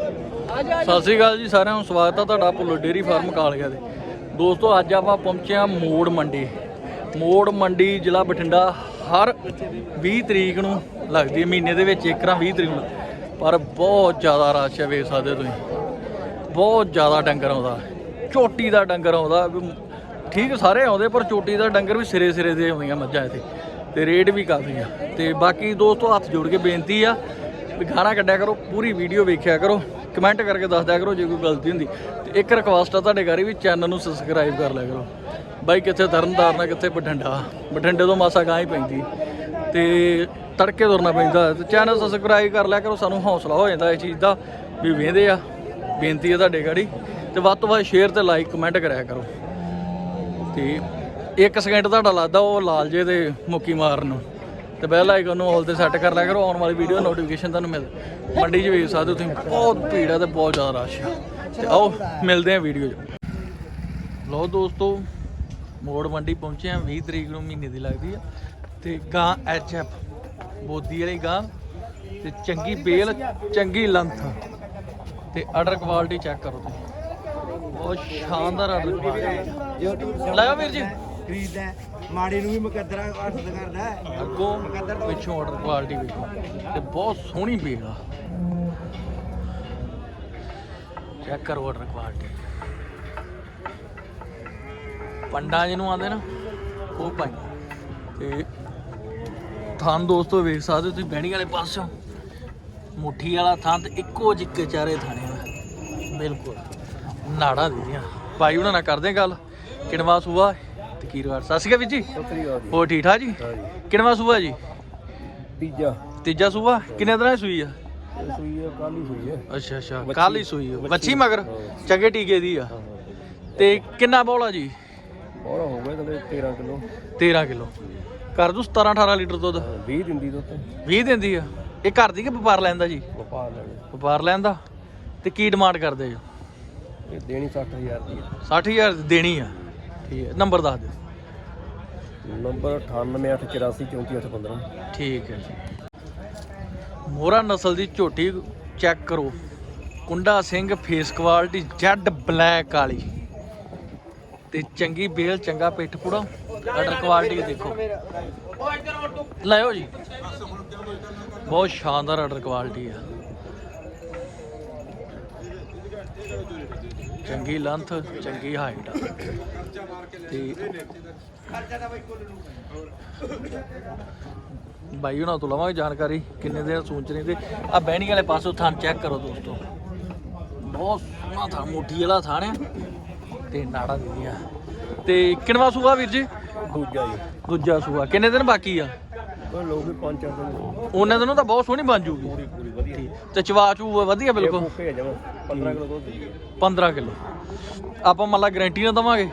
ਸਤਿ ਸ੍ਰੀ ਅਕਾਲ ਜੀ, ਸਾਰਿਆਂ ਨੂੰ ਸਵਾਗਤ ਹੈ ਤੁਹਾਡਾ ਪੁੱਲੋ ਡੇਰੀ ਫਾਰਮ ਕਾਲੀਆ ਦੇ ਦੋਸਤੋ, ਅੱਜ ਆਪਾਂ ਪਹੁੰਚੇ ਹਾਂ ਮੋੜ ਮੰਡੀ। ਮੋੜ ਮੰਡੀ ਜ਼ਿਲ੍ਹਾ ਬਠਿੰਡਾ, ਹਰ 20 ਤਰੀਕ ਨੂੰ ਲੱਗਦੀ ਹੈ, ਮਹੀਨੇ ਦੇ ਵਿੱਚ ਇੱਕ ਰਾਂ 20 ਤਰੀਕ ਨੂੰ। ਪਰ ਬਹੁਤ ਜ਼ਿਆਦਾ ਰਸ਼ ਹੈ, ਵੇਖ ਸਕਦੇ ਹੋ ਤੁਸੀਂ। ਬਹੁਤ ਜ਼ਿਆਦਾ ਡੰਗਰ ਆਉਂਦਾ। ਚੋਟੀ ਦਾ ਡੰਗਰ ਆਉਂਦਾ। ਵੀ ਠੀਕ ਸਾਰੇ ਆਉਂਦੇ, ਪਰ ਚੋਟੀ ਦਾ ਡੰਗਰ ਵੀ ਸਿਰੇ ਸਿਰੇ ਦੇ ਆਉਂਦੀਆਂ ਮੱਝਾਂ ਇੱਥੇ। ਤੇ ਰੇਟ ਵੀ ਕਾਫੀ ਆ। ਤੇ ਬਾਕੀ ਦੋਸਤੋ, ਹੱਥ ਜੋੜ ਕੇ ਬੇਨਤੀ ਆ ਵੀ ਗਾਣਾ ਕੱਢਿਆ ਕਰੋ, ਪੂਰੀ ਵੀਡੀਓ ਵੇਖਿਆ ਕਰੋ ਕਮੈਂਟ ਕਰਕੇ ਦੱਸ ਦਿਆ ਕਰੋ ਜੇ ਕੋਈ ਗਲਤੀ ਹੁੰਦੀ। ਤੇ ਇੱਕ ਰਿਕਵੈਸਟ ਆ ਤੁਹਾਡੇ ਘਰੇ ਵੀ ਚੈਨਲ ਨੂੰ ਸਬਸਕ੍ਰਾਈਬ ਕਰ ਲਿਆ ਕਰੋ। ਬਾਈ ਕਿੱਥੇ ਤਰਨਤਾਰਨ ਆ, ਕਿੱਥੇ ਬਠਿੰਡਾ? ਬਠਿੰਡੇ ਤੋਂ ਮਾਸਾ ਗਾਂ ਹੀ ਪੈਂਦੀ। ਤੇ ਤੜਕੇ ਤੁਰਨਾ ਪੈਂਦਾ। ਤੇ ਚੈਨਲ ਸਬਸਕ੍ਰਾਈਬ ਕਰ ਲਿਆ ਕਰੋ, ਸਾਨੂੰ ਹੌਸਲਾ ਹੋ ਜਾਂਦਾ ਇਸ ਚੀਜ਼ ਦਾ, ਵੀ ਵੇਂਦੇ ਆ, ਬੇਨਤੀ ਹੈ ਤੁਹਾਡੇ ਗਾੜੀ ਤੇ ਵੱਧ ਤੋਂ ਵੱਧ ਸ਼ੇਅਰ ਤੇ ਲਾਈਕ ਕਮੈਂਟ ਕਰਿਆ ਕਰੋ। ਤੇ 1 ਸਕਿੰਟ ਤੁਹਾਡਾ ਲੱਗਦਾ ਉਹ ਲਾਲ ਜੇ ਤੇ ਮੁੱਕੀ ਮਾਰਨ ਨੂੰ। ਤੇ ਬੈਲ ਆਈਕਨ ਨੂੰ ਆਲ ਤੇ ਸੈੱਟ ਕਰ ਲਿਆ ਕਰੋ, ਆਉਣ ਵਾਲੀ ਵੀਡੀਓ ਨੋਟੀਫਿਕੇਸ਼ਨ ਤੁਹਾਨੂੰ ਮਿਲ ਮੰਡੀ 'ਚ ਵੇਖ ਸਕਦੇ ਹੋ ਤੁਸੀਂ ਬਹੁਤ ਭੀੜ ਆ ਤੇ ਬਹੁਤ ਜ਼ਿਆਦਾ ਰਸ਼ ਆ। ਤੇ ਆਓ, ਮਿਲਦੇ ਆ ਵੀਡੀਓ 'ਚ। ਲੋ ਦੋਸਤੋ, ਮੋੜ ਮੰਡੀ ਪਹੁੰਚੇ ਆ 20 ਤਰੀਕ ਨੂੰ ਮਹੀਨੇ ਦੀ ਲੱਗਦੀ ਆ। ਤੇ ਗਾਂ ਐਚਐਫ ਬੋਦੀ ਵਾਲੀ ਗਾਂ। ਤੇ ਚੰਗੀ ਬੇਲ, ਚੰਗੀ ਲੰਥ। ਤੇ ਆਰਡਰ ਕੁਆਲਿਟੀ ਚੈੱਕ ਕਰੋ ਤੁਸੀਂ। ਬਹੁਤ ਸ਼ਾਨਦਾਰ ਆਰਡਰ ਕੁਆਲਿਟੀ ਲਾਓ ਵੀਰ ਜੀ। ਖਰੀਦਦਾ। ਮਾੜੇ ਨੂੰ ਵੀ ਮੁਕੱਦਰਾ ਅਰਥ ਕਰਦਾ। ਅੱਗੋਂ ਪਿੱਛੋਂ ਆਰਡਰ ਕੁਆਲਿਟੀ ਵੇਖੋ। ਤੇ ਬਹੁਤ ਸੋਹਣੀ ਬੇਲ ਆ। ਚੈੱਕ ਕਰੋ ਆਰਡਰ ਕੁਆਲਿਟੀ ਪੰਡਾ ਜਿਹਨੂੰ ਆਂਦੇ ਨਾ ਉਹ ਭਾਈ। ਤੇ ਥਾਂ ਦੋਸਤੋ ਵੇਖ ਸਕਦੇ ਤੁਸੀਂ ਬਹਿਣੀ ਵਾਲੇ ਪਾਸੋਂ ਮੁੱਠੀ ਵਾਲਾ ਥਾਂ ਤੇ ਇੱਕੋ ਜਿੱਕੇ ਚਾਰੇ ਥਾਣੇ ਬਿਲਕੁਲ। ਨਾੜਾ ਦੀਆਂ। ਭਾਈ ਉਹਨਾਂ ਨਾਲ ਕਰਦੇ ਗੱਲ। ਕਿਣਵਾ ਸੂਆ ਤੇ ਕੀਰਵਾਰ ਸਤਿ ਸ਼੍ਰੀ ਅਕਾਲ ਵੀਰ ਜੀ। ਹੋਰ ਠੀਕ ਠਾਕ ਜੀ। ਕਿਣਵਾ ਸੂਆ ਜੀ? ਤੀਜਾ। ਤੀਜਾ ਸੂਆ? ਕਿੰਨੇ ਦਿਨਾਂ ਦੀ ਸੂਈ ਆ? ਸੂਈ ਹੈ ਕੱਲ ਹੀ ਸੂਈ ਹੈ ਅੱਛਾ ਅੱਛਾ। ਕੱਲ ਹੀ ਸੂਈ ਆ। ਵੱਛੀ ਮਗਰ? ਚੰਗੇ ਟੀਕੇ ਦੀ ਆ। ਤੇ ਕਿੰਨਾ ਬੋਲਾ ਜੀ? ਹੋਰ ਹੋ ਗਏ ਤਲੇ 13 ਕਿਲੋ। 13 ਕਿਲੋ। ਕਰ ਦੂ 17 18 ਲੀਟਰ ਦੁੱਧ? 20 ਦਿੰਦੀ ਦੁੱਧ। 20 ਦਿੰਦੀ ਆ। ਇਹ ਘਰ ਦੀ ਕਿ ਵਪਾਰ ਲੈਂਦਾ ਜੀ? ਵਪਾਰ ਲੈਣੇ ਵਪਾਰ ਲੈਂਦਾ। ਤੇ ਕੀ ਡਿਮਾਂਡ ਕਰਦੇ ਜੋ? ਇਹ ਦੇਣੀ 60000 ਦੀ ਹੈ 60000 ਦੇਣੀ ਆ। ਠੀਕ ਹੈ। ਨੰਬਰ ਦੱਸ ਦਿਓ। ਨੰਬਰ 9884844815 ਠੀਕ ਹੈ ਜੀ। ਮੋਹਰਾ ਨਸਲ ਦੀ ਝੋਟੀ ਚੈੱਕ ਕਰੋ। ਕੁੰਡਾ Singh face quality jet black ਵਾਲੀ। ਤੇ ਚੰਗੀ ਬੇਲ ਚੰਗਾ ਪਿੱਠ ਪੂੜਾ ਆਰਡਰ ਕੁਆਲਿਟੀ ਦੇਖੋ। ਲਾਇਓ ਜੀ। ਬਹੁਤ ਸ਼ਾਨਦਾਰ ਆਰਡਰ ਕੁਆਲਿਟੀ ਆ। ਚੰਗੀ ਲੰਥ ਚੰਗੀ ਹਾਈਟ ਤੇ ਬਾਈ ਉਹਨਾਂ ਤੋਂ ਲਵਾਂਗੇ ਜਾਣਕਾਰੀ ਕਿੰਨੇ ਦਿਨ ਸੂਚ ਰਹੇ ਤੇ ਆ ਬਹਿਣੀ ਵਾਲੇ ਪਾਸੋਂ ਥਾਂ ਚੈੱਕ ਕਰੋ ਦੋਸਤੋ। ਬਹੁਤ ਸੋਹਣਾ ਥਾਂ ਮੁੱਠੀ ਵਾਲਾ ਥਾਂ ਹੈ ਤੇ ਨਾੜਾ ਦੀ ਆ ਤੇ ਕਿੰਨਵਾ ਸੂਆ ਵੀਰ ਜੀ? ਦੂਜਾ ਜੀ। ਦੂਜਾ ਸੂਆ। ਕਿੰਨੇ ਦਿਨ ਬਾਕੀ ਆ? ਉਹ ਲੋਕ ਵੀ ਪੰਜ ਚਾਰ ਦਿਨ ਉਹਨਾਂ ਦਿਨੋਂ ਤਾਂ ਬਹੁਤ ਸੋਹਣੀ ਬਣ ਜੂਗੀ। ਪੂਰੀ ਪੂਰੀ ਵਧੀਆ। ਤੇ ਚਵਾ ਚੂ ਵਧੀਆ ਬਿਲਕੁਲ। ਕੋਕੇ ਜਮਾ 15 ਕਿਲੋ ਦੁੱਧ ਦੀ 15 ਕਿਲੋ। ਆਪਾਂ ਮੰਨ ਲਾ ਗਾਰੰਟੀ ਨਾ ਦਵਾਂਗੇ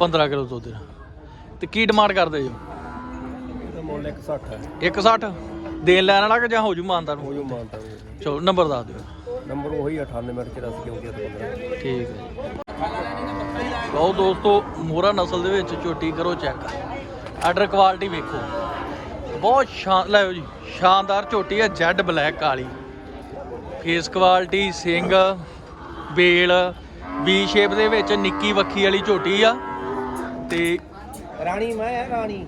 15 ਕਿਲੋ ਦੁੱਧ ਦਾ। ਤੇ ਕੀ ਡਿਮਾਂਡ ਕਰਦੇ ਜੋ? ਇਹਦਾ ਮੁੱਲ 160 ਹੈ। 160 ਦੇਣ ਲੈਣ ਵਾਲਾ ਕਿ ਜਾਂ ਹੋ ਜੂ ਮਾਨਦਾਰ ਉਹ ਜੋ ਮਾਨਤਾ। ਚਲੋ ਨੰਬਰ ਦੱਸ ਦਿਓ। ਨੰਬਰ ਉਹੀ 9884 ਕਿਉਂਕਿ 15 ਠੀਕ ਹੈ। ਲਓ ਦੋਸਤੋ ਮੋਰਾ ਨਸਲ ਦੇ ਵਿੱਚ ਝੋਟੀ ਕਰੋ ਚੈੱਕ। ਆਰਡਰ ਕੁਆਲਿਟੀ ਵੇਖੋ। ਬਹੁਤ ਸ਼ਾਨ ਲਿਓ ਜੀ ਸ਼ਾਨਦਾਰ ਝੋਟੀ ਹੈ ਜੈਡ ਬਲੈਕ ਕਾਲੀ। ਫੇਸ ਕੁਆਲਿਟੀ ਸਿੰਘ ਬੇਲ ਵੀ ਸ਼ੇਪ ਦੇ ਵਿੱਚ ਨਿੱਕੀ ਵੱਖੀ ਵਾਲੀ ਝੋਟੀ ਆ। ਤੇ ਰਾਣੀ ਮੈਂ ਹੈ ਰਾਣੀ।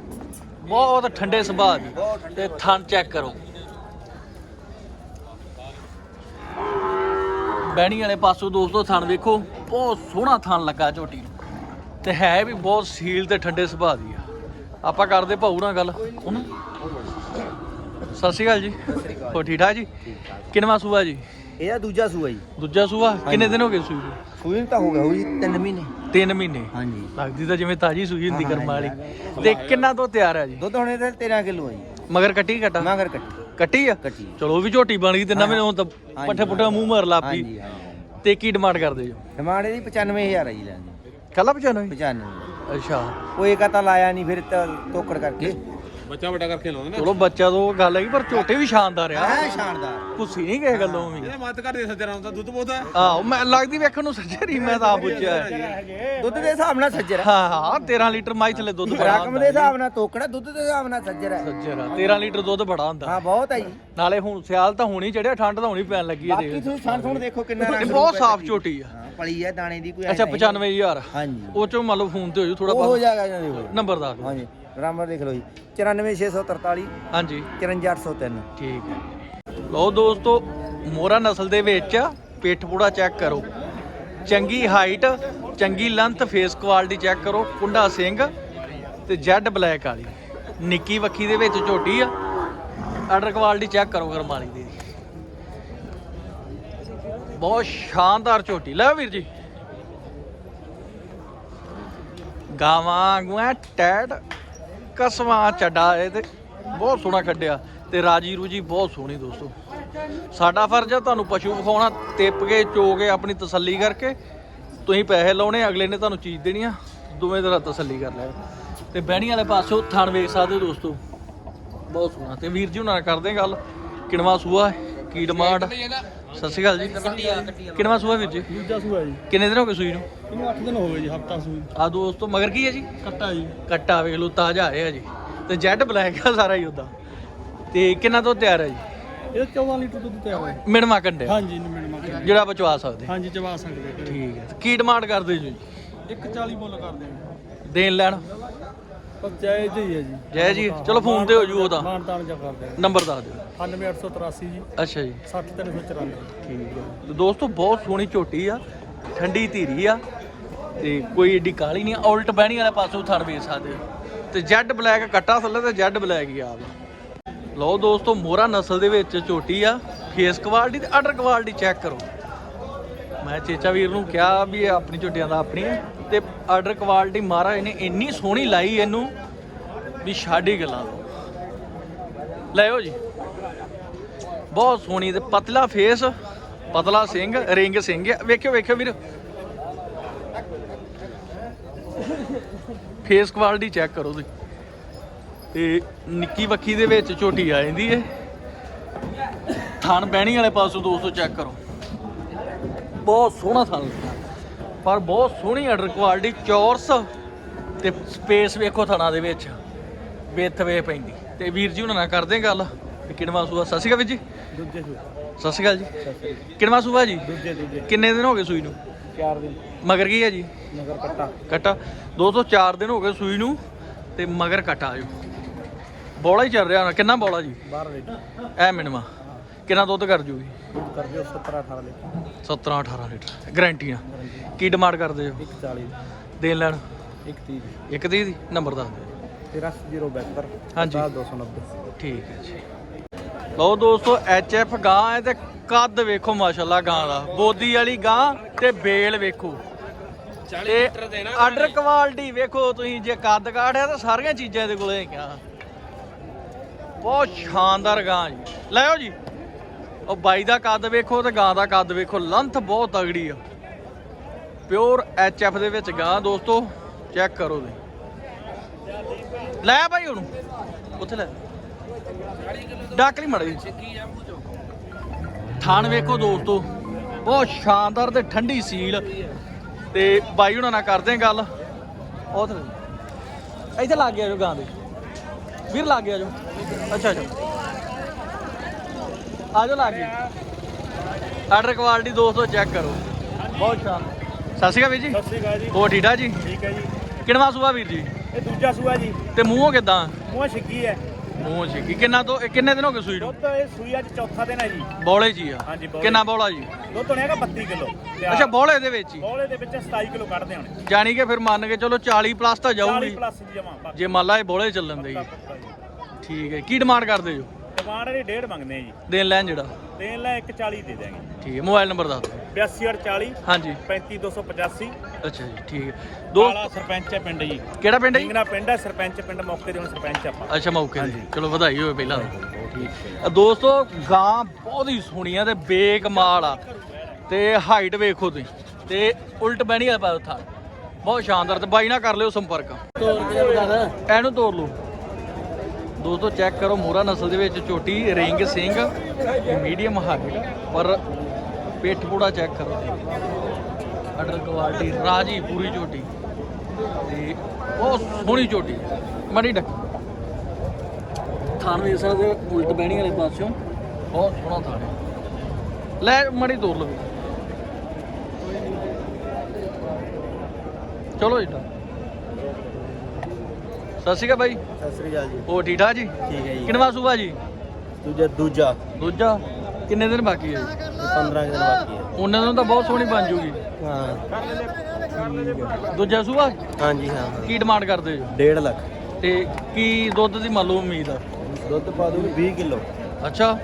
ਬਹੁਤ ਠੰਡੇ ਸੁਭਾਅ ਦੀ। ਤੇ ਥਣ ਚੈੱਕ ਕਰੋ। ਬਹਿਣੀ ਵਾਲੇ ਪਾਸੋਂ ਦੋਸਤੋ ਥਣ ਵੇਖੋ ਬਹੁਤ ਸੋਹਣਾ ਥਣ ਲੱਗਾ ਝੋਟੀ ਨੂੰ। ਤੇ ਹੈ ਵੀ ਬਹੁਤ ਸੀਲ ਤੇ ਠੰਡੇ ਸੁਭਾਅ ਦੀ ਆ। ਆਪਾਂ ਕਰਦੇ ਭਾਊ ਨਾਲ ਗੱਲ। ਉਹਨੂੰ? ਸਤਿ ਸ਼੍ਰੀ ਅਕਾਲ ਜੀ। ਹੋ ਠੀਕ ਠਾਕ ਜੀ? ਕਿੰਨਵਾ ਸੂਆ ਜੀ? ਇਹਦਾ ਦੂਜਾ ਸੂਆ ਜੀ। ਦੂਜਾ ਸੂਆ? ਕਿੰਨੇ ਦਿਨ ਹੋ ਗਏ ਸੂਈ ਨੂੰ? ਸੂਈ ਤਾਂ ਹੋ ਗਿਆ ਹੋਈ 3 ਮਹੀਨੇ। ਤਿੰਨ ਮਹੀਨੇ? ਹਾਂਜੀ। ਲੱਗਦੀ ਤਾਂ ਜਿਵੇਂ ਤਾਜੀ ਸੂਈ ਹੁੰਦੀ ਕਰਮ ਵਾਲੀ। ਤੇ ਕਿੰਨਾ ਤੋਂ ਤਿਆਰ ਆ ਜੀ? ਦੁੱਧ ਹੁਣੇ ਤੇ 13 ਕਿਲੋ ਹੈ ਜੀ। ਮਗਰ ਕੱਟੀ ਕਟਾ ਮਗਰ ਕੱਟੀ। ਕੱਟੀ ਆ? ਕੱਟੀ ਚਲੋ ਉਹ ਵੀ ਝੋਟੀ ਬਣ ਗਈ ਤੇ ਨਵੇਂ ਹੁਣ ਤਾਂ ਪੱਠੇ ਪੁੱਠਾ ਮੂੰਹ ਮਾਰ ਲਾਪੀ ਹਾਂਜੀ ਹਾਂ। ਤੇ ਕੀ ਡਿਮਾਂਡ ਕਰਦੇ ਜੋ? ਡਿਮਾਂਡ ਇਹਦੀ 95000 ਹੈ ਜੀ ਲੈਂਦੇ ਕੱਲਾ 95 95 ਅੱਛਾ। ਕੋਈ ਕਾ ਤਾਂ ਲਾਇਆ ਨਹੀਂ ਫਿਰ ਤਾਂ ਤੋਕੜ ਕਰਕੇ। ਬੱਚਾ ਵੱਡਾ ਕਰਕੇ ਲਾਉਂਦੇ ਨਾ। ਚਲੋ ਬੱਚਾ ਤੋਂ ਗੱਲ ਹੈਗੀ ਪਰ ਝੋਟੇ ਵੀ ਸ਼ਾਨਦਾਰ ਆ। ਹੈ ਸ਼ਾਨਦਾਰ। ਕੁਸੀ ਨਹੀਂ ਕਿਸੇ ਗੱਲੋਂ ਵੀ। ਇਹਦਾ ਮੱਤ ਘਰ ਦੇ ਸੱਜਣਾ ਹੁੰਦਾ ਦੁੱਧ ਬੋਦਾ ਆਹੋ ਮੈਂ ਲੱਗਦੀ ਵੇਖਣ ਨੂੰ ਸੱਜਰੀ ਮੈਂ ਤਾਂ ਆਪ ਪੁੱਛਿਆ ਦੁੱਧ ਦੇ ਹਿਸਾਬ ਨਾਲ ਸੱਜਰ ਹੈ ਹਾਂ ਹਾਂ 13 ਲੀਟਰ ਮਾਈ ਥਲੇ ਦੁੱਧ ਬੜਾ ਰਕਮ ਦੇ ਹਿਸਾਬ ਨਾਲ ਤੋਕੜਾ ਦੁੱਧ ਦੇ ਹਿਸਾਬ ਨਾਲ ਸੱਜਰ ਹੈ ਸੱਜਰਾ 13 ਲੀਟਰ ਦੁੱਧ ਬੜਾ ਹੁੰਦਾ। ਹਾਂ ਬਹੁਤ ਹੈ ਜੀ। ਨਾਲੇ ਹੁਣ ਸਿਆਲ ਤਾਂ ਹੋਣੀ ਚੜਿਆ ਠੰਡ ਤਾਂ ਹੋਣੀ ਪੈਣ ਲੱਗੀ ਹੈ ਬਾਕੀ ਤੁਸੀਂ ਸਣ ਸੁਣ ਦੇਖੋ ਕਿੰਨਾ ਰੰਗ ਬਹੁਤ ਸਾਫ਼ ਜੀ। ਝੋਟੀ ਆ। ਪਲੀ ਹੈ ਦਾਣੇ ਦੀ ਕੋਈ ਅੱਛਾ ਐਂ ਨਹੀਂ। 95000 ਹਾਂਜੀ। ਉਹ ਚੋਂ ਮੰਨ ਲਓ ਫੋਨ ਤੇ ਹੋ ਜੂ ਥੋੜਾ ਉਹ ਹੋ ਜਾਏਗਾ ਦੇ ਨੰਬਰ ਦੱਸ। ਹਾਂਜੀ। ਨੰਬਰ ਦੇਖ ਲਓ ਜੀ। 94643 ਹਾਂਜੀ। 54803 ਠੀਕ ਹੈ। ਲਓ ਦੋਸਤੋ ਮੋਰਾ ਨਸਲ ਦੇ ਵਿੱਚ ਪਿੱਠ ਪੂੜਾ ਚੈੱਕ ਕਰੋ। ਚੰਗੀ ਹਾਈਟ ਚੰਗੀ ਲੈਂਥ ਫੇਸ ਕੁਆਲਿਟੀ ਚੈੱਕ ਕਰੋ। ਕੁੰਡਾ ਸਿੰਘ ਤੇ ਜੈਡ ਬਲੈਕ ਵਾਲੀ। ਨਿੱਕੀ ਵੱਖੀ ਦੇ ਵਿੱਚ ਝੋਟੀ ਆ। ਆਰਡਰ ਕੁਆਲਿਟੀ ਚੈੱਕ ਕਰੋ ਗਰਮਾਲੀ ਦੀ। ਬਹੁਤ ਸ਼ਾਨਦਾਰ ਝੋਟੀ। ਲੈ ਵੀਰ ਜੀ। ਗਾਵਾਂ ਗੁਆ ਟੈਡ। ਕਸਵਾ ਚੱਡਾ ਇਹ ਤੇ ਬਹੁਤ ਸੋਹਣਾ ਕੱਢਿਆ ਤੇ ਰਾਜੀ ਰੂਜੀ ਬਹੁਤ ਸੋਹਣੀ ਦੋਸਤੋ। ਸਾਡਾ ਫਰਜ਼ ਆ ਤੁਹਾਨੂੰ ਪਸ਼ੂ ਵਿਖਾਉਣਾ ਟਿੱਪ ਕੇ ਚੋ ਕੇ ਆਪਣੀ ਤਸੱਲੀ ਕਰਕੇ ਤੁਸੀਂ ਪੈਸੇ ਲਾਉਣੇ ਅਗਲੇ ਨੇ ਤੁਹਾਨੂੰ ਚੀਜ਼ ਦੇਣੀ ਆ ਦੋਵੇਂ ਤਰ੍ਹਾਂ ਤਸੱਲੀ ਕਰ ਲਿਓ ਤੇ ਬਹਿਣੀ ਵਾਲੇ ਪਾਸੋਂ ਥਣ ਵੇਖ ਸਕਦੇ ਹੋ ਦੋਸਤੋ। ਬਹੁਤ ਸੋਹਣਾ। ਤੇ ਵੀਰ ਜੀ ਹੁਣਾਂ ਕਰਦੇ ਹਾਂ ਗੱਲ। ਕਿਣਵਾ ਸੂਆ ਹੈ, ਕੀ ਡਿਮਾਂਡ ਸਤਿ ਸ਼੍ਰੀ ਅਕਾਲ ਜੀ। ਕਿਣਵਾ ਸੂਆ ਵੀਰ ਜੀ? ਦੂਜਾ ਸੂਆ ਜੀ। ਕਿੰਨੇ ਦਿਨ ਹੋ ਗਏ ਸੂਈ ਨੂੰ? ਇਹਨੂੰ 8 ਦਿਨ ਹੋ ਗਏ ਜੀ ਹਫਤਾ ਸੂਈ। ਆ ਦੋਸਤੋ ਮਗਰ ਕੀ ਹੈ ਜੀ? ਕੱਟਾ ਜੀ। ਕੱਟਾ ਵੇਖ ਲਓ ਤਾਜ਼ਾ ਹੈ ਜੀ। ਤੇ ਜੈਡ ਬਲੈਕ ਆ ਸਾਰਾ ਹੀ ਉਹਦਾ। ਤੇ ਕਿੰਨਾ ਤੋਂ ਤਿਆਰ ਹੈ ਜੀ? ਇਹ 14 ਲੀਟਰ ਦੁੱਧ ਤੇ ਆਵੇ ਮਿਣਮਾ ਕੰਡਿਆ ਹਾਂਜੀ ਨਿਮਣ ਮਾ ਜਿਹੜਾ ਬਚਵਾ ਸਕਦੇ। ਹਾਂਜੀ ਚਵਾ ਸਕਦੇ। ਠੀਕ ਹੈ। ਕੀ ਡਿਮਾਂਡ ਕਰਦੇ ਜੀ? 140 ਮੁੱਲ ਕਰਦੇ ਆ। ਦੇਣ ਲੈਣ? ਹੈ ਜੀ। ਜੈ ਜੀ। ਚਲੋ ਫੋਨ ਤੇ ਹੋ ਜੂ ਉਹਦਾ ਮਾਨ ਤਾਨ ਜਾ ਕਰਦੇ ਨੰਬਰ ਦੱਸ ਦਿਓ। ਆ 98883 ਜੀ ਅੱਛਾ ਜੀ। 60394 ਠੀਕ ਹੈ। ਤੇ ਦੋਸਤੋ ਬਹੁਤ ਸੋਹਣੀ ਝੋਟੀ ਆ। ਠੰਡੀ ਧੀਰੀ ਆ। ਤੇ ਕੋਈ ਏਡੀ ਕਾਲੀ ਨਹੀਂ ਆ, ਉਲਟ ਬਹਿਣੀ ਵਾਲੇ ਪਾਸੋਂ ਥਣ ਵੇਚ ਸਕਦੇ ਤੇ ਜੈਡ ਬਲੈਕ ਕੱਟਾ ਥੱਲੇ ਤੇ ਜੈਡ ਬਲੈਕ ਹੀ ਆ ਲਓ ਦੋਸਤੋ ਮੋਰਾ ਨਸਲ ਦੇ ਵਿੱਚ ਝੋਟੀ ਆ। ਫੇਸ ਕੁਆਲਿਟੀ ਤੇ ਆਰਡਰ ਕੁਆਲਿਟੀ ਚੈੱਕ ਕਰੋ। ਮੈਂ ਚੇਚਾ ਵੀਰ ਨੂੰ ਕਿਹਾ ਵੀ ਇਹ ਆਪਣੀ ਝੋਟੀਆਂ ਦਾ ਆਪਣੀ ਹੈ ਤੇ ਆਰਡਰ ਕੁਆਲਿਟੀ ਮਹਾਰਾਜ ਨੇ ਇੰਨੀ ਸੋਹਣੀ ਲਾਈ ਇਹਨੂੰ ਵੀ ਛੱਡ ਗੱਲਾਂ ਦੋ ਲੈਓ ਜੀ। ਬਹੁਤ ਸੋਹਣੀ ਤੇ ਪਤਲਾ ਫੇਸ ਪਤਲਾ ਸਿੰਘ ਰਿੰਗ ਸਿੰਘ। ਵੇਖਿਓ ਵੇਖਿਓ ਵੀਰ। ਫੇਸ ਕੁਆਲਿਟੀ ਚੈੱਕ ਕਰੋ ਤੁਸੀਂ। ਤੇ ਨਿੱਕੀ ਵੱਖੀ ਦੇ ਵਿੱਚ ਝੋਟੀ ਆ ਜਾਂਦੀ ਏ। ਥਣ ਬਹਿਣੀ ਵਾਲੇ ਪਾਸੋਂ ਦੋਸਤੋ ਚੈੱਕ ਕਰੋ। ਬਹੁਤ ਸੋਹਣਾ ਥਣ। ਪਰ ਬਹੁਤ ਸੋਹਣੀ ਆਰਡਰ ਕੁਆਲਿਟੀ ਚੌਰਸ ਤੇ ਸਪੇਸ ਵੇਖੋ ਥਣਾ ਦੇ ਵਿੱਚ ਵਿੱਥ ਵੇ ਪੈਂਦੀ। ਤੇ ਵੀਰ ਜੀ ਉਹਨਾਂ ਨਾਲ ਕਰਦੇ ਹਾਂ ਗੱਲ। ਤੇ ਕਿਣਵਾ ਸੂਆ ਸਤਿ ਸ਼੍ਰੀ ਅਕਾਲ ਵੀਰ ਜੀ। ਦੂਜੇ ਸੂਏ। ਸਤਿ ਸ਼੍ਰੀ ਅਕਾਲ ਜੀ। ਕਿਣਵਾ ਸੂਆ ਜੀ? ਦੂਜੇ ਦੂਜੇ। ਕਿੰਨੇ ਦਿਨ ਹੋ ਗਏ ਸੂਈ ਨੂੰ? 4 ਦਿਨ। ਮਗਰ ਕੀ ਹੈ ਜੀ? ਨਗਰ ਕੱਟਾ। ਕੱਟਾ। 204 ਦਿਨ ਹੋ ਗਏ ਸੂਈ ਨੂੰ ਤੇ ਮਗਰ ਕੱਟਾ ਜੋ ਬੋਲਾ ਹੀ ਚੱਲ ਰਿਹਾ ਹੋਣਾ। ਕਿੰਨਾ ਬੋਲਾ ਜੀ? 12 ਲੀਟਰ ਐ ਮਿਨਮਾ ਕਿੰਨਾ ਦੁੱਧ ਕਰ ਜੂਗੀ? ਦੁੱਧ ਕਰ ਦਿਓ 17 18 ਲੀਟਰ। 17 18 ਲੀਟਰ। ਗਾਰੰਟੀ ਨਾਲ ਕੀ ਡਿਮਾਂਡ ਕਰਦੇ ਹੋ? 140 ਦੇਣ ਲੈਣ? 130 ਇੱਕ ਦੀ ਦੀ? ਨੰਬਰ ਦੱਸ ਦਿਓ। 83072 ਹਾਂਜੀ। 290 ਠੀਕ ਹੈ ਜੀ। ਲਓ ਦੋਸਤੋ ਐਚ ਐਫ ਗਾਂ ਹੈ ਤੇ ਕੱਦ ਵੇਖੋ ਮਾਸ਼ਾਅੱਲਾ ਗਾਂ ਦਾ। ਬੋਦੀ ਵਾਲੀ ਗਾਂ ਤੇ ਬੇਲ ਵੇਖੋ। 40 ਲੀਟਰ ਦੇ ਨਾ ਆਰਡਰ ਕੁਆਲਿਟੀ ਵੇਖੋ ਤੁਸੀਂ ਜੇ ਕੱਦ ਕਾਠ ਹੈ ਤਾਂ ਸਾਰੀਆਂ ਚੀਜ਼ਾਂ ਇਹਦੇ ਕੋਲੇ ਹੈਗੀਆਂ। ਬਹੁਤ ਸ਼ਾਨਦਾਰ ਗਾਂ ਜੀ। ਲੈਓ ਜੀ। ਉਹ ਬਾਈ ਦਾ ਕੱਦ ਵੇਖੋ ਤੇ ਗਾਂ ਦਾ ਕੱਦ ਵੇਖੋ, ਲੰਥ ਬਹੁਤ ਤਗੜੀ ਆ। ਪਿਓਰ ਐਚ ਐਫ ਦੇ ਵਿੱਚ ਗਾਂ ਦੋਸਤੋ ਚੈੱਕ ਕਰੋ ਤੁਸੀਂ। ਲੈ ਭਾਈ ਉਹਨੂੰ। ਉੱਥੇ ਲੈ। ਡੱਕ ਲਈ ਮੜੀ ਥਾਣ ਵੇਖੋ ਦੋਸਤੋ, ਬਹੁਤ ਸ਼ਾਨਦਾਰ ਤੇ ਠੰਡੀ ਸੀਲ। ਤੇ ਬਾਈ ਉਹਨਾਂ ਨਾਲ ਕਰਦੇ ਗੱਲ। ਉੱਥੇ ਇੱਥੇ ਲੱਗ ਗਿਆ ਜੋ ਗਾਂ ਦੇ। ਵੀਰ ਲੱਗ ਗਿਆ ਜੋ। ਅੱਛਾ ਅੱਛਾ। ਆ ਜਾਓ ਲੱਗ ਗਿਆ ਆਰਡਰ ਕੁਆਲਿਟੀ ਦੋਸਤੋ ਚੈੱਕ ਕਰੋ। ਬਹੁਤ ਸ਼ਾਨਦਾਰ ਸਤਿ ਸ਼੍ਰੀ ਅਕਾਲ ਵੀਰ ਜੀ। ਸਤਿ ਸ੍ਰੀ ਅਕਾਲ ਜੀ। ਹੋਰ ਠੀਕ ਠਾਕ ਜੀ? ਠੀਕ ਹੈ ਜੀ। ਕਿਣਵਾ ਸੂਆ ਵੀਰ ਜੀ? ਇਹ ਦੂਜਾ ਸੂਆ ਜੀ। ਤੇ ਮੂੰਹੋਂ ਕਿਦਾਂ? ਮੂੰਹ ਛਿੱਗੀ ਹੈ। ਮੂੰਹ ਸੀ ਕਿੰਨਾ ਤੋਂ ਇਹ ਕਿੰਨੇ ਦਿਨ ਹੋ ਗਏ ਸੂਈ ਨੂੰ? ਦੁੱਧ ਇਹ ਸੂਈ ਅੱਜ ਚੌਥਾ ਦਿਨ ਹੈ ਜੀ। ਬੌਲੇ ਜੀ ਆ। ਹਾਂਜੀ, ਬੌਲੇ। ਕਿੰਨਾ ਬੌਲਾ ਜੀ? ਦੁੱਧ ਹੋਣੇਗਾ 32 ਕਿਲੋ। ਅੱਛਾ ਬੌਲੇ ਦੇ ਵਿੱਚ ਹੀ? ਬੋਲੇ ਦੇ ਵਿੱਚ 27 ਕਿਲੋ ਕੱਢਦੇ ਹੋਣੇ। ਜਾਣੀ ਕਿ ਫਿਰ ਮੰਨ ਕੇ ਚਲੋ 40 ਪਲੱਸ ਤਾਂ 40 ਜਾਊਗੀ ਪਲੱਸ ਜਮਾ ਜੇ ਮੰਨ ਲਾ ਇਹ ਬੌਲੇ ਚੱਲਣ ਦੇ ਜੀ। ਠੀਕ ਹੈ। ਕੀ ਡਿਮਾਂਡ ਕਰਦੇ ਜੋ? ਡਿਮਾਂਡ ਦੀ ਡੇਢ ਮੰਗਦੇ ਆ ਜੀ। ਦੇਣ ਲੈਣ ਜਿਹੜਾ? ਦੇਣ ਲੈ 140 ਦੇ ਦਿਆਂਗੇ। ਠੀਕ ਹੈ ਮੋਬਾਈਲ ਨੰਬਰ ਦੱਸ ਦਿਓ। 8240 ਹਾਂਜੀ। 35285 ਅੱਛਾ ਜੀ ਠੀਕ ਹੈ। ਦੋ ਕਾਲਾ ਸਰਪੰਚ ਹੈ ਪਿੰਡ ਜੀ। ਕਿਹੜਾ ਪਿੰਡ ਹੈ ਜੀ? ਇੰਗਣਾ ਪਿੰਡ ਹੈ ਸਰਪੰਚ ਪਿੰਡ ਮੌਕੇ ਦੇ ਹੁਣ ਸਰਪੰਚ ਆਪਾਂ। ਅੱਛਾ ਮੌਕੇ ਤੇ ਚਲੋ ਵਧਾਈ ਹੋਵੇ ਪਹਿਲਾਂ। ਠੀਕ। ਆ ਦੋਸਤੋ ਗਾਂ ਬਹੁਤ ਹੀ ਸੋਹਣੀ ਆ ਤੇ ਬੇਕਮਾਲ ਆ। ਤੇ ਹਾਈਟ ਵੇਖੋ ਤੁਸੀਂ। ਤੇ ਉਲਟ ਬਹਿਣੀ ਵਾਲਾ ਪਾ ਥਾਂ ਬਹੁਤ ਸ਼ਾਨਦਾਰ ਤੇ ਬਾਈ ਨਾਲ ਕਰ ਲਿਓ ਸੰਪਰਕ। ਇਹਨੂੰ ਤੋੜ ਲਓ। ਦੋਸਤੋ ਚੈੱਕ ਕਰੋ ਮੋਰਾ ਨਸਲ ਦੇ ਵਿੱਚ ਝੋਟੀ ਰਿੰਗ ਸਿੰਘ ਮੀਡੀਅਮ ਹਾਈਟ ਪਰ ਪਿੱਠ ਪੂੜਾ ਚੈੱਕ ਕਰੋ। ਅਡਰ ਕੁਆਲਿਟੀ ਰਾਜੀ ਪੂਰੀ ਝੋਟੀ ਤੇ ਬਹੁਤ ਸੋਹਣੀ ਝੋਟੀ ਮੜੀ ਡੱਕ। ਥਾਨ ਵੇਖ ਸਕਦੇ ਉਲਟ ਬਹਿਣੀ ਵਾਲੇ ਪਾਸਿਓਂ। ਬਹੁਤ ਸੋਹਣਾ ਹੈ ਲੈ ਮੜੀ ਤੋਰ ਲਓ। ਚਲੋ ਜੀ ਸਤਿ ਸ਼੍ਰੀ ਅਕਾਲ ਬਾਈ। ਸਤਿ ਸ੍ਰੀ ਅਕਾਲ ਜੀ। ਹੋਰ ਠੀਕ ਠਾਕ ਜੀ? ਠੀਕ ਹੈ ਜੀ। ਕਿੰਨਵਾ ਸੂਬਾ ਜੀ? ਦੂਜਾ ਦੂਜਾ। ਦੂਜਾ। ਕਿੰਨੇ ਦਿਨ ਬਾਕੀ ਹੈ? ਜੀ 15 ਦਿਨ ਬਾਕੀ ਹੈ। ਉਹਨਾਂ ਨੂੰ ਤਾਂ ਬਹੁਤ ਸੋਹਣੀ ਬਣ ਜੂਗੀ। ਹਾਂ। ਦੂਜਾ ਸੂਬਾ? ਹਾਂਜੀ ਹਾਂ ਹਾਂ। ਕੀ ਡਿਮਾਂਡ ਕਰਦੇ ਜੀ 1.5 ਲੱਖ। ਤੇ ਕੀ ਦੁੱਧ ਦੀ ਮੰਨ ਲਓ ਉਮੀਦ ਆ? ਦੁੱਧ ਪਾ ਦੂਗੀ 20 ਕਿਲੋ। ਅੱਛਾ।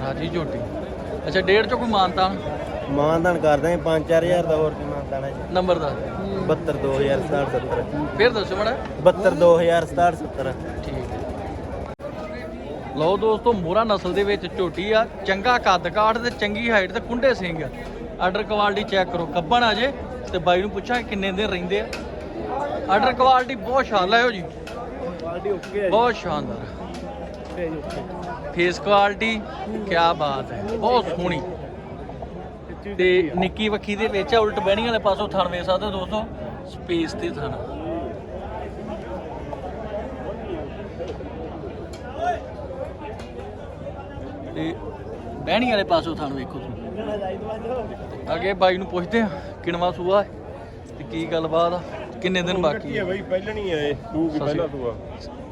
ਰਾਜੀ ਝੋਟੀ। ਅੱਛਾ ਡੇਢ ਚੋਂ ਕੋਈ ਮਾਨਤਾ ਮਾਨਦਾਨ ਕਰਦੇ 5-4000 ਦਾ ਹੋਰ ਕੀ ਮਾਨਦਾਨ ਹੈ ਨੰਬਰ ਦਾ। 72 2067 70 ਫਿਰ ਦੱਸੋ ਮੜਾ। 72 2067 70 ਠੀਕ ਹੈ ਲਓ ਦੋਸਤੋ ਮੋਰਾ ਨਸਲ ਦੇ ਵਿੱਚ ਝੋਟੀ ਆ। ਚੰਗਾ ਕੱਦ ਕਾਠ ਤੇ ਚੰਗੀ ਹਾਈਟ ਤੇ ਕੁੰਡੇ ਸਿੰਘ। ਆ ਆਰਡਰ ਕੁਆਲਿਟੀ ਚੈੱਕ ਕਰੋ। ਕੱਬਣ ਆ ਜੇ ਤੇ ਬਾਈ ਨੂੰ ਪੁੱਛਾਂ ਕਿੰਨੇ ਦਿਨ ਰਹਿੰਦੇ ਆ। ਆਰਡਰ ਕੁਆਲਿਟੀ ਬਹੁਤ ਸ਼ਾਨਦਾਰ ਹੈ ਜੀ। ਕੁਆਲਿਟੀ ਓਕੇ ਬਹੁਤ ਸ਼ਾਨਦਾਰ। ਫੇਸ ਕੁਆਲਿਟੀ ਕੀ ਬਾਤ ਹੈ। ਬਹੁਤ ਸੋਹਣੀ। ਤੇ ਨਿੱਕੀ ਵੱਖੀ ਦੇ ਵਿੱਚ ਆ, ਉਲਟ ਬਹਿਣੀ ਵਾਲੇ ਪਾਸੋਂ ਥਣ ਵੇਖ ਸਕਦੇ ਹੋ ਦੋਸਤੋ ਸਪੇਸ ਤੇ ਥਣ। ਤੇ ਬਹਿਣੀ ਵਾਲੇ ਪਾਸੋਂ ਥਣ ਵੇਖੋ ਤੁਸੀਂ। ਅੱਗੇ ਬਾਈ ਨੂੰ ਪੁੱਛਦੇ ਆ ਕਿਣਵਾ ਸੂਆ ਤੇ ਕੀ ਗੱਲਬਾਤ ਆ ਕਿੰਨੇ ਦਿਨ ਬਾਕੀ ਹੈ ਬਈ ਪਹਿਲਣੀ ਹੈ ਇਹ ਸੂਗੀ ਪਹਿਲਾ ਸੂਆ।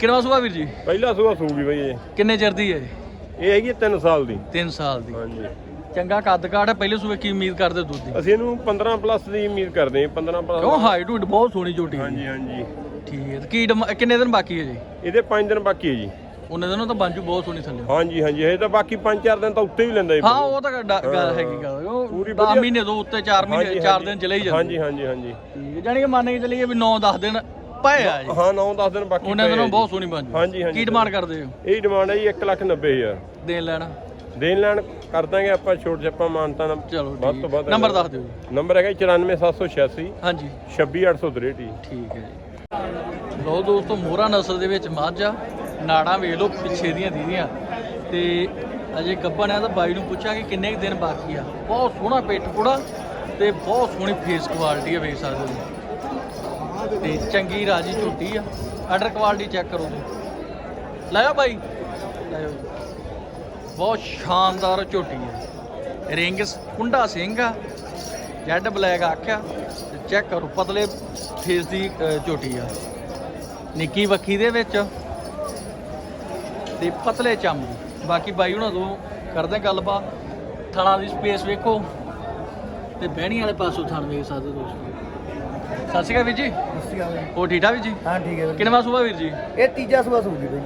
ਕਿਣਵਾ ਸੂਆ ਵੀਰ ਜੀ? ਪਹਿਲਾ ਸੂਆ ਸੂਗੀ ਬਈ ਇਹ। ਕਿੰਨੇ ਚਿਰ ਦੀ ਹੈ? ਇਹ? ਹੈਗੀ 3 ਸਾਲ ਦੀ। 3 ਸਾਲ ਦੀ। ਹਾਂਜੀ। ਚੰਗਾ ਕੱਦ ਕਾਠ ਹੈ ਪਹਿਲੇ ਸੂਏ ਕੀ ਉਮੀਦ ਕਰਦੇ ਦੁੱਧ ਦੀ ਅਸੀਂ ਇਹਨੂੰ 15 ਪਲੱਸ ਦੀ ਉਮੀਦ ਕਰਦੇ ਹਾਂ 15 ਕਿਉਂ ਪਲੱਸ ਹਾਈਟ ਹੂਟ ਬਹੁਤ ਸੋਹਣੀ ਝੋਟੀ ਹੈ ਹਾਂਜੀ ਹਾਂਜੀ। ਠੀਕ ਹੈ ਤੇ ਕੀ ਡਿਮਾ- ਕਿੰਨੇ ਦਿਨ ਬਾਕੀ ਹੈ ਜੀ? ਇਹਦੇ 5 ਦਿਨ ਬਾਕੀ ਹੈ ਜੀ। ਉਹਨੇ ਦਿਨੋਂ ਤਾਂ ਬਾਂਜੂ ਬਹੁਤ ਸੋਹਣੀ ਥੱਲੇ। ਹਾਂਜੀ ਹਾਂਜੀ ਇਹ ਤਾਂ ਬਾਕੀ 5-4 ਦਿਨ ਤਾਂ ਉੱਤੇ ਵੀ ਲੈਂਦਾ ਜੀ ਹਾਂ ਉਹ ਤਾਂ ਗ- ਗੱਲ ਹੈਗੀ ਗੱਲ ਉਹ ਪੂਰੀ 10 ਵਧੀਆ- ਮਹੀਨੇ ਤੋਂ ਉੱਤੇ 4 ਮਹੀਨੇ ਹਾਂਜੀ, 4 ਹਾਂਜੀ। ਦਿਨ ਚਲੇ ਹੀ ਜਾਂਦੇ। ਹਾਂਜੀ ਹਾਂਜੀ ਹਾਂਜੀ। ਠੀਕ ਹੈ ਜਾਨੀ ਕਿ ਮੰਨ ਕੇ ਚੱਲੀਏ ਵੀ 9 10 ਦਿਨ ਪਏ ਆ ਜੀ। ਹਾਂ 9-10 ਦਿਨ ਬਾਕੀ ਉਹਨੇ ਪਏ ਆ ਦਿਨੋਂ ਜੀ। ਬਹੁਤ ਸੋਹਣੀ ਬਾਂਜੂ ਹਾਂਜੀ, ਹਾਂਜੀ, ਕੀ ਡਿਮਾਂਡ ਕਰਦੇ ਹੋ? ਇਹ ਡਿਮਾਂਡ ਹੈ ਜੀ 1,90,000 ਦੇਣ ਲੈਣਾ। ਦੇਣ ਲੈਣ ਕਰ ਦਾਂਗੇ ਆਪਾਂ ਛੋਟ ਛੱਪਾ ਮਾਨਤਾ ਨਾਲ ਚਲੋ ਵੱਧ ਤੋਂ। ਵੱਧ ਨੰਬਰ ਦੱਸ ਦਿਓ ਜੀ। ਨੰਬਰ ਹੈਗਾ 94786 ਹਾਂਜੀ। 26863 ਜੀ ਠੀਕ ਹੈ ਜੀ। ਲੋ ਦੋਸਤੋ ਮੋਹਰਾ ਨਸਲ ਦੇ ਵਿੱਚ ਮੱਝ। ਆ ਨਾੜਾਂ ਵੇਖ ਲਓ ਪਿੱਛੇ ਦੀਆਂ ਦੀਦੀਆਂ। ਤੇ ਅਜੇ ਗੱਬਣ ਆ ਤਾਂ ਬਾਈ ਨੂੰ ਪੁੱਛਾਂਗੇ ਕਿੰਨੇ ਕੁ ਦਿਨ ਬਾਕੀ ਆ। ਬਹੁਤ ਸੋਹਣਾ ਪਿੱਠ ਪੂੜਾ ਤੇ ਬਹੁਤ ਸੋਹਣੀ ਫੇਸ ਕੁਆਲਿਟੀ ਆ ਵੇਖ ਸਕਦੇ ਹੋ ਤੇ ਚੰਗੀ ਰਾਜੀ ਝੋਟੀ ਆ। ਆਰਡਰ ਕੁਆਲਿਟੀ ਚੈੱਕ ਕਰੋ ਲਾਇਓ ਬਾਈ। ਲਾਇਓ। ਬਹੁਤ ਸ਼ਾਨਦਾਰ ਝੋਟੀ ਆ ਰਿੰਗ ਕੁੰਡਾ ਸਿੰਘ ਆ ਜੈਡ ਬਲੈਕ ਆਖਿਆ ਤੇ ਚੈੱਕ ਕਰੋ ਪਤਲੇ ਫੇਸ ਦੀ ਅ, ਝੋਟੀ ਆ। ਨਿੱਕੀ ਵੱਖੀ ਦੇ ਵਿੱਚ ਤੇ ਪਤਲੇ ਚੰਮ। ਬਾਕੀ ਬਾਈ ਉਹਨਾਂ ਤੋਂ ਕਰਦੇ ਗੱਲਬਾਤ। ਥਣਾ ਦੀ ਸਪੇਸ ਵੇਖੋ। ਤੇ ਬਹਿਣੀ ਵਾਲੇ ਪਾਸੋਂ ਥਣ ਵੇਖ ਸਕਦੇ ਹੋ ਦੋਸਤੋ। ਸਤਿ ਸ਼੍ਰੀ ਅਕਾਲ ਵੀਰ ਜੀ। ਉਹ ਠੀਕ ਠਾਕ ਵੀਰ ਜੀ? ਹਾਂ ਠੀਕ ਹੈ ਕਿੰਨਵਾ ਸੂਆ ਵੀਰ ਜੀ? ਇਹ ਤੀਜਾ ਸੂਆ ਸੂਗੀ ਬਈ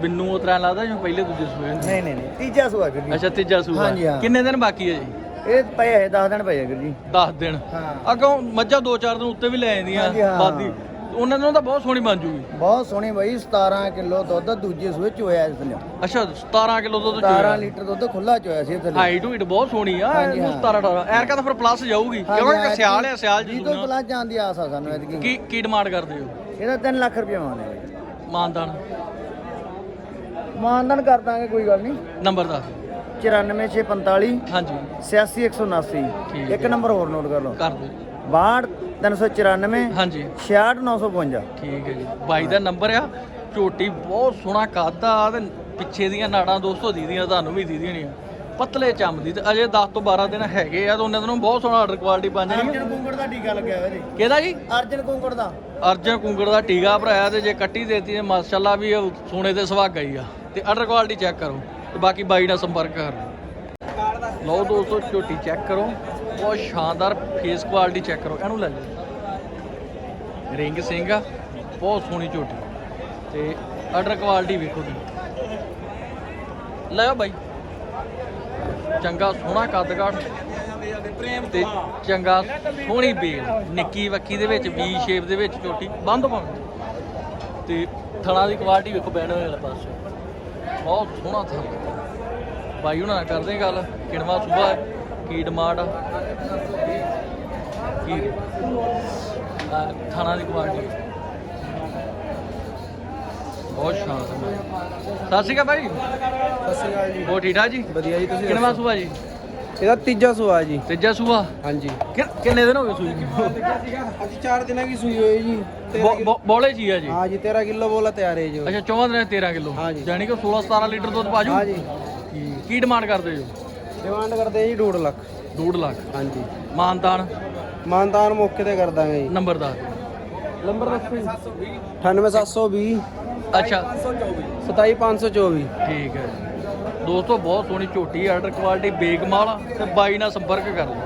ਬਿੰਨੂ ਉਤਰਾ ਲੱਗਦਾ ਜਿਵੇਂ ਪਹਿਲੇ ਦੂਜੇ ਸੂਏ ਹੁੰਦੇ। ਨਹੀਂ ਨਹੀਂ ਨਹੀਂ ਤੀਜਾ ਸੂਆ ਵੀਰ ਜੀ। ਅੱਛਾ ਤੀਜਾ ਸੂਆ ਹਾਂਜੀ, ਹਾਂ। ਕਿੰਨੇ ਦਿਨ ਬਾਕੀ ਹੈ ਜੀ? ਇਹ ਪਏ ਹੈ 10 ਦਿਨ ਪਏ ਹੈ ਵੀਰ ਜੀ। 10 ਦਿਨ। ਹਾਂ। ਅੱਗੋਂ ਮੱਝਾਂ ਦੋ ਚਾਰ ਦਿਨ ਉੱਤੇ ਵੀ ਲੈ ਜਾਂਦੀਆਂ। ਹਾਂਜੀ, ਹਾਂ। ਬਾਦੀ ਉਹਨਾਂ ਨੂੰ ਤਾਂ ਬਹੁਤ ਸੋਹਣੀ ਬਣ ਜੂਗੀ। ਬਹੁਤ ਸੋਹਣੀ ਬਈ 17 ਕਿਲੋ ਦੁੱਧ ਦੂਜੇ ਸੂਏ ਚੋਇਆ ਇਸ ਥੱਲੇ ਅੱਛਾ 17 ਕਿਲੋ ਦੁੱਧ 17 ਲੀਟਰ ਦੁੱਧ ਖੁੱਲਾ ਚੋਇਆ ਸੀ ਥੱਲੇ ਹਾਈਟ ਹੂਟ ਬਹੁਤ ਸੋਹਣੀ ਆ ਹਾਂਜੀ, ਇਹਨੂੰ ਹਾਂ। 17 18 ਐਰਕਾ ਤਾਂ ਫਿਰ ਪਲੱਸ ਜਾਊਗੀ। ਕਿਉਂਕਿ ਸਿਆਲ ਆ ਸਿਆਲ ਜੀ ਜੀ ਤੋਂ ਪਲੱਸ ਜਾਂਦੀ ਆਸ ਆ ਸਾਨੂੰ ਐਤਕੀ। ਕੀ ਕੀ ਡਿਮਾਂਡ ਕਰਦੇ ਹੋ? ਇਹਦਾ 3 ਲੱਖ ਰੁਪਏ ਬਈ ਮਾਨਦਾਨ। ਮਾਨਦਾਨ ਕਰ ਦਾਂਗੇ ਕੋਈ ਗੱਲ ਨਹੀਂ। ਨੰਬਰ ਦਾ 94645 ਹਾਂਜੀ। 86179 ਠੀਕ ਇੱਕ ਨੰਬਰ ਹੋਰ ਨੋਟ ਕਰ ਲਓ। ਕਰ ਦਿਓ। 62 394 ਹਾਂਜੀ। 66952 ਠੀਕ ਹੈ ਜੀ। ਬਾਈ ਦਾ ਨੰਬਰ ਆ। ਝੋਟੀ ਬਹੁਤ ਸੋਹਣਾ ਕੱਦ ਤੇ ਪਿੱਛੇ ਦੀਆਂ ਨਾੜਾਂ ਦੋਸਤੋ ਦੀਦੀਆਂ ਤੁਹਾਨੂੰ ਵੀ ਦੀਦੀਆਂ ਨਹੀਂ ਪਤਲੇ ਚੰਮ ਦੀ ਤੇ ਅਜੇ 10 ਤੋਂ 12 ਦਿਨ ਹੈਗੇ ਆ ਤੇ ਉਹਨਾਂ ਦਿਨੋਂ ਬਹੁਤ ਸੋਹਣਾ ਆਰਡਰ ਕੁਆਲਿਟੀ ਬਣ ਜਾਣੀ ਅਰਜਨ ਕੁੰਗੜ ਦਾ ਟੀਕਾ ਲੱਗਿਆ ਹੋਇਆ ਜੀ। ਕਿਹਦਾ ਜੀ? ਅਰਜਨ ਕੁੰਗੜ ਦਾ। ਅਰਜਨ ਕੁੰਗੜ ਦਾ ਟੀਗਾ ਭਰਾਇਆ ਤੇ ਜੇ ਕੱਟੀ ਦੇਤੀ ਤੇ ਮਾਸ਼ਾਅੱਲਾ ਵੀ ਉਹ ਸੋਨੇ ਦੇ ਸੁਹਾਗਾ ਹੀ ਆ। ਤੇ ਆਰਡਰ ਕੁਆਲਿਟੀ ਚੈੱਕ ਕਰੋ ਤੇ ਬਾਕੀ ਬਾਈ ਨਾਲ ਸੰਪਰਕ ਕਰ ਲਓ। ਲਓ ਦੋਸਤੋ ਝੋਟੀ ਚੈੱਕ ਕਰੋ। ਬਹੁਤ ਸ਼ਾਨਦਾਰ ਫੇਸ ਕੁਆਲਿਟੀ ਚੈੱਕ ਕਰੋ। ਇਹਨੂੰ ਲੈ ਲਓ। ਰਿੰਗ ਸਿੰਘ ਆ, ਬਹੁਤ ਸੋਹਣੀ ਝੋਟੀ। ਤੇ ਆਰਡਰ ਕੁਆਲਿਟੀ ਵੇਖੋ ਤੁਸੀਂ। ਲੈ ਬਾਈ। ਚੰਗਾ ਸੋਹਣਾ ਕੱਦ ਕਾਠ ਤੇ ਚੰਗਾ ਸੋਹਣੀ ਬੇਲ, ਨਿੱਕੀ ਵੱਕੀ ਦੇ ਵਿੱਚ ਵੀ ਸ਼ੇਪ ਦੇ ਵਿੱਚ ਝੋਟੀ, ਬੰਦ ਪਾਉਂ ਤੇ ਥਣਾ ਦੀ ਕੁਆਲਿਟੀ ਵੇਖੋ ਬੈਣ ਵਾਲੇ ਪਾਸੇ। ਬਹੁਤ ਸੋਹਣਾ ਥਣ। ਬਾਈ ਉਹਨਾਂ ਨਾਲ ਕਰਦੇ ਗੱਲ, ਕਿਣਵਾ ਸੂਬਾ ਕੀ ਡਿਮਾਂਡ ਆ? ਕੀ? ਆ ਥਣਾ ਦੀ ਕੁਆਲਿਟੀ। ਬਹੁਤ ਸ਼ਾਨਦਾਰ ਸਤਿ ਸ਼੍ਰੀ ਅਕਾਲ ਭਾਈ। ਸਤਿ ਸ਼੍ਰੀ ਅਕਾਲ ਜੀ। ਹੋਰ ਠੀਕ ਠਾਕ ਜੀ? ਵਧੀਆ ਜੀ ਤੁਸੀਂ ਕਿੰਨਵਾ ਸੂਆ ਜੀ? ਇਹਦਾ ਤੀਜਾ ਸੁਆ ਜੀ। ਤੀਜਾ ਸੂਆ? ਹਾਂਜੀ। ਕਿੰਨੇ ਦਿਨ ਹੋ ਗਏ ਸੂਈ? ਅੱਜ 4 ਦਿਨਾਂ ਕੀ ਸੂਈ ਹੋਈ ਜੀ। ਬੋਲੇ ਜੀ ਆ ਜੀ। ਹਾਂ ਜੀ 13 ਕਿਲੋ ਬੋਲਾ ਤਿਆਰ ਹੈ ਜੀ ਅੱਛਾ 14 ਦਿਨਾਂ 'ਚ 13 ਕਿਲੋ। ਹਾਂ। ਯਾਨੀ ਕਿ 16 17 ਲੀਟਰ ਦੁੱਧ ਪਾਜੂ ਹਾਂ ਜੀ। ਕੀ ਡਿਮਾਂਡ ਕਰਦੇ ਜੋ ਡਿਮਾਂਡ ਕਰਦੇ ਜੀ 2 ਲੱਖ। 2 ਲੱਖ। ਹਾਂਜੀ। ਮਾਨਤਾਨ? ਮਾਨਦਾਨ ਮੌਕੇ ਤੇ ਕਰ ਦਾਂਗੇ ਜੀ। ਨੰਬਰਦਾਰ ਨੰਬਰ ਦੱਸੋ ਜੀ। 98720 ਅੱਛਾ। 27524 ਠੀਕ ਹੈ ਦੋਸਤੋ ਬਹੁਤ ਸੋਹਣੀ ਝੋਟੀ ਆਰਡਰ ਕੁਆਲਿਟੀ ਬੇਕਮਾਲ ਆ ਤੇ ਬਾਈ ਨਾਲ ਸੰਪਰਕ ਕਰ ਲਓ।